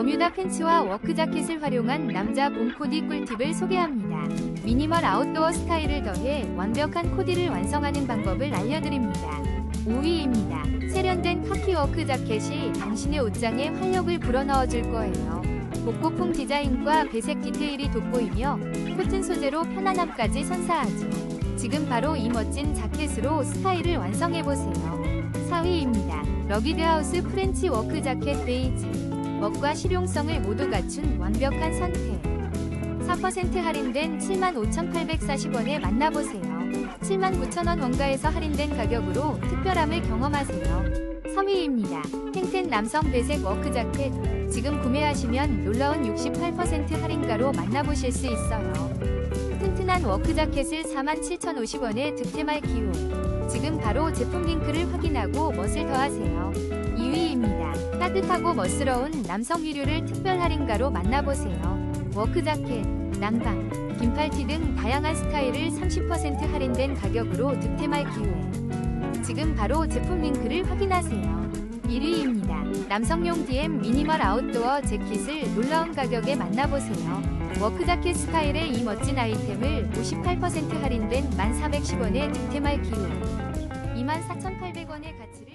버뮤다 팬츠와 워크 자켓을 활용한 남자 봄 코디 꿀팁을 소개합니다. 미니멀 아웃도어 스타일을 더해 완벽한 코디를 완성하는 방법을 알려드립니다. 5위입니다. 세련된 카키 워크 자켓이 당신의 옷장에 활력을 불어넣어 줄 거예요. 복고풍 디자인과 배색 디테일이 돋보이며 코튼 소재로 편안함까지 선사하죠. 지금 바로 이 멋진 자켓으로 스타일을 완성해보세요. 4위입니다. 러기드하우스 프렌치 워크 자켓 베이지. 멋과 실용성을 모두 갖춘 완벽한 선택. 4% 할인된 75,840원에 만나보세요. 79,000원 원가에서 할인된 가격으로 특별함을 경험하세요. 3위입니다. 탱텐 남성 배색 워크 자켓. 지금 구매하시면 놀라운 68% 할인가로 만나보실 수 있어요. 튼튼한 워크 자켓을 47,050원에 득템할 기회. 지금 바로 제품 링크를 확인하고 멋을 더하세요. 2위입니다. 따뜻하고 멋스러운 남성 위류를 특별 할인가로 만나보세요. 워크 자켓, 난방, 긴팔티 등 다양한 스타일을 30% 할인된 가격으로 득템할 기회. 지금 바로 제품 링크를 확인하세요. 1위입니다. 남성용 DM 미니멀 아웃도어 재킷을 놀라운 가격에 만나보세요. 워크 자켓 스타일의 이 멋진 아이템을 58% 할인된 1,410원에 득템할 기회. 24,800원의 가치를